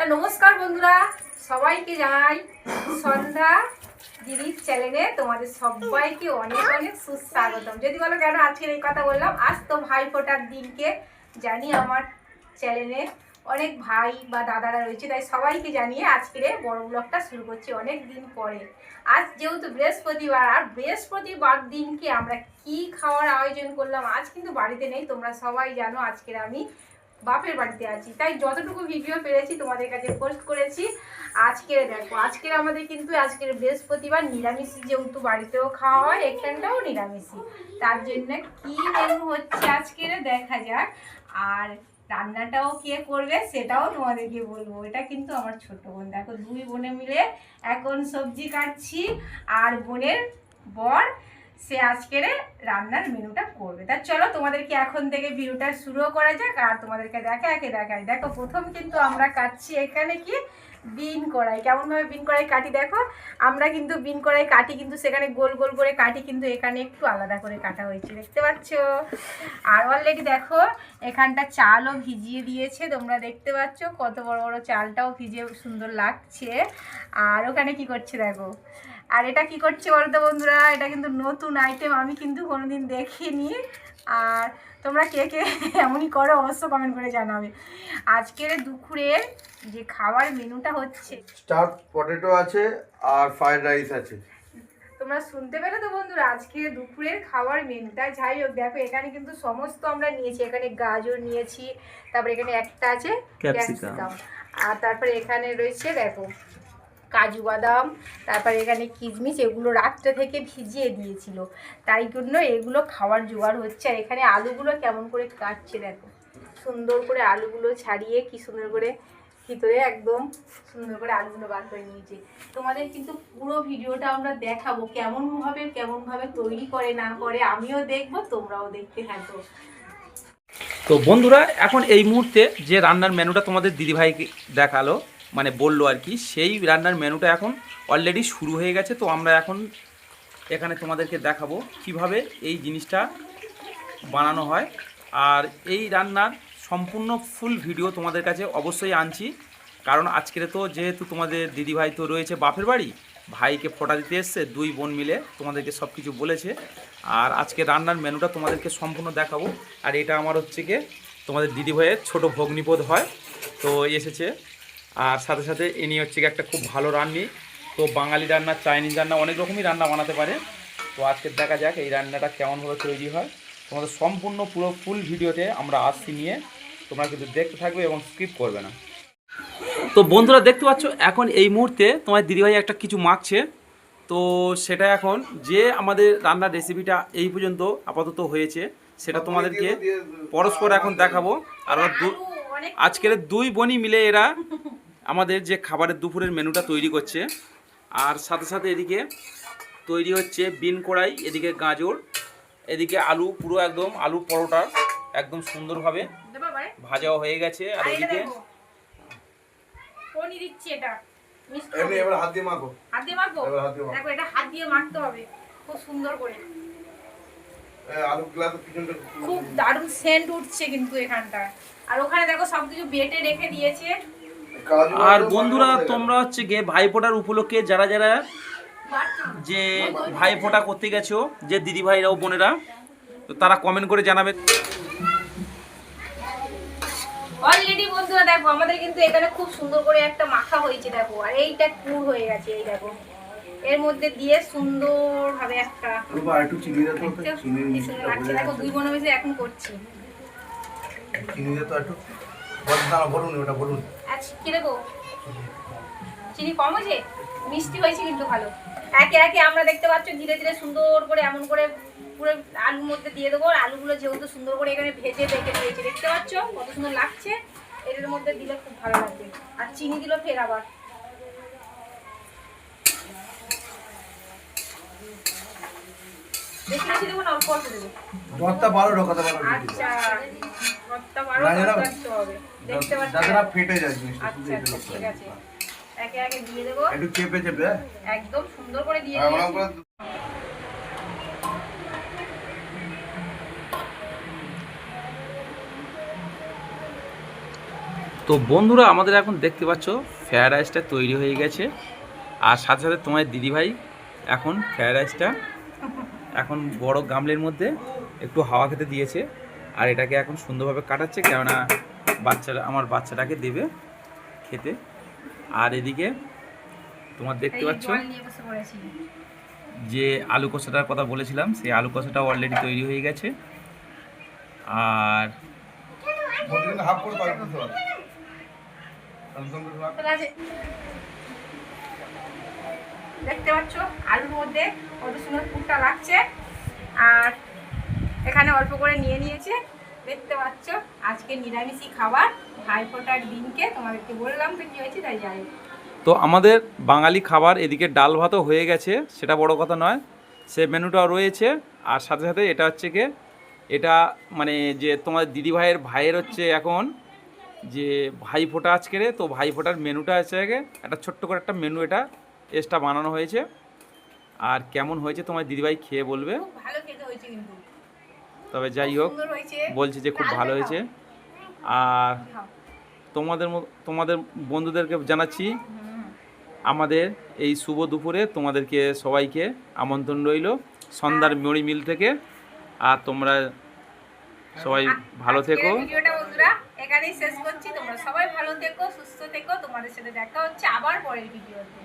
তা নমস্কার বন্ধুরা, সবাইকে জানাই সন্ধ্যা দিদির চ্যানেলে তোমাদের সবাইকে অনেক অনেক সুস্বাগতম। যদি বলো কেন আজকের এই কথা বললাম, আজ তো ভাই ফোটার দিনকে জানি আমার চ্যানেলে অনেক ভাই বা দাদারা রয়েছে, তাই সবাইকে জানিয়ে আজকের বড় ব্লগটা শুরু করছি অনেক দিন পরে। আজ যেহেতু বৃহস্পতিবার, আর বৃহস্পতিবার দিনকে আমরা কি খাওয়ার আয়োজন করলাম, আজ কিন্তু বাড়িতে নেই, তোমরা সবাই জানো আজকের আমি বাপের বাড়িতে আছি। তাই যতটুকু ভিডিও পেরেছি তোমাদের কাছে পোস্ট করেছি। আজকের দেখো, আজকের আমাদের কিন্তু আজকের বৃহস্পতিবার নিরামিষ, যেহেতু বাড়িতেও খাওয়া হয় এখানটাও নিরামিষই। তার জন্য কি মেনু হচ্ছে আজকের দেখা যাক। আর রান্নাটাও কে করবে সেটাও তোমাদেরকে বলব। এটা কিন্তু আমার ছোট বোন। দেখো দুই বোনে মিলে এখন সবজি কাটছি। আর বোনের বর সে আজকের রান্নার মেনুটা করবে। তা চলো, তোমাদেরকে এখন থেকে ভিডিওটা শুরু করা যাক, আর তোমাদেরকে দেখা, একে দেখাই দেখো, প্রথম কিন্তু আমরা কাটছি এখানে কি? বিন কড়াই। কেমনভাবে বিন কড়াই কাটি দেখো? আমরা কিন্তু বিন কড়াই কাটি, কিন্তু সেখানে গোল গোল করে কাটি, কিন্তু এখানে একটু আলাদা করে কাটা হয়েছে, দেখতে পাচ্ছ? আর অলরেডি দেখো, এখানটা চালও ভিজিয়ে দিয়েছে, তোমরা দেখতে পাচ্ছ? কত বড় বড় চালটাও ভিজে সুন্দর লাগছে। আর ওখানে কি করছে দেখো? আর এটা কি করছে বলতো বন্ধুরা? এটা কিন্তু নতুন আইটেম আমি কিন্তু কোনোদিন দেখিনি। আর তোমরা কে কে এমনই করো অবশ্য কমেন্ট করে জানাবে। আজকের দুপুরের যে খাবার মেনুটা হচ্ছে। স্টাফ পটেটো আছে আর ফ্রাইড রাইস আছে। তোমরা শুনতে পেলে তো বন্ধুরা আজকে দুপুরের খাবার মেনুটা। যাই হোক দেখো এখানে কিন্তু সমস্ত আমরা নিয়েছি। এখানে গাজর নিয়েছি তারপরে এখানে একটা আছে. ক্যাপসিকাম আর তারপরে এখানে রয়েছে দেখো কাজু বাদাম, তারপরে এখানে কিশমিশ, এগুলো রাত্রে থেকে ভিজিয়ে দিয়েছিল। তাই জন্য এগুলো খাওয়ার জোগাড় হচ্ছে। আর এখানে আলুগুলো কেমন করে কাটছে দেখো। সুন্দর করে আলুগুলো ছাড়িয়ে, কি সুন্দর করে ভিতরে একদম সুন্দর করে আলুগুলো বার করে নিয়েছি। তোমাদের কিন্তু পুরো ভিডিওটা আমরা দেখাবো, কেমন ভাবে, কেমন তৈরি করে, না করে, আমিও দেখব, তোমরাও দেখতে থাকো। তো বন্ধুরা, এখন এই মুহূর্তে যে রান্নার মেনুটা তোমাদের দিদিভাইকে দেখাল মানে বলল আর কি, সেই রান্নার মেনুটা এখন অলরেডি শুরু হয়ে গেছে, তো আমরা এখন এখানে তোমাদেরকে দেখাবো কীভাবে এই জিনিসটা বানানো হয়। আর এই রান্নার সম্পূর্ণ ফুল ভিডিও তোমাদের কাছে অবশ্যই আনছি, কারণ আজকের তো যেহেতু তোমাদের দিদিভাই তো রয়েছে বাপের বাড়ি, ভাইকে ফোটা দিতে এসছে, দুই বোন মিলে তোমাদেরকে সব কিছু বলেছে। আর আজকে রান্নার মেনুটা তোমাদেরকে সম্পূর্ণ দেখাবো, আর এটা আমার হচ্ছে গিয়ে তোমাদের দিদিভাইয়ের ছোট ভগ্নিপদ হয়, তো এসেছে আর সাথে সাথে ইনি হচ্ছে গিয়ে একটা খুব ভালো রান্নি। তো বাঙালি রান্না চাইনিজ রান্না অনেক রকমই রান্না বানাতে পারে। তো আজকে দেখা যাক এই রান্নাটা কেমনভাবে তৈরি হয়। তোমাদের সম্পূর্ণ পুরো ফুল ভিডিওতে আমরা আসছি নিয়ে। তোমরা কিন্তু দেখতে থাকবে এবং স্কিপ করবে না। তো বন্ধুরা দেখতে পাচ্ছ এখন এই মুহূর্তে তোমার দিদিভাই একটা কিছু মাখছে। তো সেটা এখন যে আমাদের রান্নার রেসিপিটা এই পর্যন্ত আপাতত হয়েছে সেটা তোমাদেরকে পরস্পর এখন দেখাবো। আর দু- আজকের দুই বোনই মিলে এরা আমাদের যে খাবারের দুপুরের মেনুটা তৈরি করছে আর সাথে সাথে এদিকে তৈরি হচ্ছে বিন কড়াই এদিকে গাজর এদিকে আলু পুরো একদম আলু পরোটা একদম সুন্দরভাবে ভাজাও হয়ে গেছে আর এদিকে দেখো কোনই দিচ্ছি এটা। মিষ্টি এমনি হবে। এবার হাত দিয়ে মাখো। হাত দিয়ে মাখবো? এবার হাত দিয়ে মাখো। এটা হাত দিয়ে মাখতে হবে। খুব সুন্দর করে। এই আলু গ্লাস পিছনটা খুব দারুণ সেন্ট উঠছে কিন্তু এখানটা আর ওখানে দেখো সবকিছু বেটে রেখে দিয়েছে। আর বন্ধুরা। তোমরা হচ্ছে গিয়ে ভাইফোঁটার উপলক্ষে যারা যারা যে ভাইফোঁটা করতে গেছো যে দিদি ভাইরা ও বোনেরা তো তারা কমেন্ট করে জানাবে। অলরেডি বন্ধুরা দেখো আমাদের কিন্তু এখানে খুব সুন্দর করে একটা মাখা হয়েছে দেখো আর এইটা পুর হয়ে গেছে এই দেখো। এর মধ্যে দিয়ে সুন্দর ভাবে একটা চিনি লাগছে দেখো দুই বোন এখন করছি। চিনি একটু বল না বলুন ওটা বলুন। কি দেবো? চিনি কম হয়েছে? মিষ্টি হয়েছে কিন্তু ভালো। একে একে আমরা দেখতে পাচ্ছ ধীরে ধীরে সুন্দর করে এমন করে পুরো আলুর মধ্যে দিয়ে দেবো। আলুগুলো যেহেতু সুন্দর করে এখানে ভেজে রেখে দিয়েছে দেখতে পাচ্ছ? কত সুন্দর লাগছে। এটার মধ্যে দিলে খুব ভালো লাগবে। আর চিনি দিল ফের আবার। বেশি বেশি দেবো না অল্প অল্প দেবো। দশটা বারো ঢোকাতে পারো। আচ্ছা হবে। দেখতে পাচ্ছ যাতে না ফেটে যায় জিনিসটা আচ্ছা আচ্ছা ঠিক আছে। একে একে দিয়ে দেবো। একটু চেপে চেপে হ্যাঁ? একদম সুন্দর করে দিয়ে তো তো বন্ধুরা আমাদের এখন দেখতে পাচ্ছ ফ্রায়েড রাইসটা তৈরি হয়ে গেছে। আর সাথে সাথে তোমার দিদিভাই এখন ফ্রায়েড রাইসটা এখন বড় গামলের মধ্যে একটু হাওয়া খেতে দিয়েছে। আর এটাকে এখন সুন্দরভাবে কাটাচ্ছে কেননা বাচ্চারা আমার বাচ্চাটাকে দেবে খেতে। আর এদিকে তোমার দেখতে পাচ্ছ যে আলু কষাটার কথা বলেছিলাম সেই আলু কষাটা অলরেডি তৈরি হয়ে গেছে। আর। দেখতে পাচ্ছ আলুর মধ্যে কত সুন্দর পুরটা লাগছে। আর এখানে অল্প করে নিয়ে নিয়েছে। দেখতে পাচ্ছ? আজকে নিরামিষই খাবার। ভাইফোঁটার দিনকে তোমাদেরকে বললাম তো কি হয়েছে তাই যাই তো আমাদের বাঙালি খাবার এদিকে ডাল ভাতও হয়ে গেছে সেটা বড় কথা নয়। সে মেনুটাও রয়েছে আর সাথে সাথে এটা হচ্ছে কি এটা মানে যে তোমার দিদি ভাইয়ের ভাইয়ের হচ্ছে এখন যে ভাই ফোটা আজকের তো ভাই ফোটার মেনুটা আছে আগে। একটা ছোট্ট করে একটা মেনু এটা এক্সট্রা বানানো হয়েছে। আর কেমন হয়েছে তোমার দিদিভাই খেয়ে বলবে। ভালো খেতে হয়েছে কিন্তু। তবে যাই হোক বলছে যে খুব ভালো হয়েছে। আর তোমাদের তোমাদের বন্ধুদেরকে জানাচ্ছি আমাদের এই শুভ দুপুরে তোমাদেরকে সবাইকে আমন্ত্রণ রইল সন্ধ্যার মড়ি মিল থেকে। আর তোমরা সবাই ভালো থেকো। ভিডিওটা বন্ধুরা এখানেই শেষ করছি। তোমরা সবাই ভালো থেকো সুস্থ থেকো। তোমাদের সাথে দেখা হচ্ছে আবার পরের ভিডিওতে।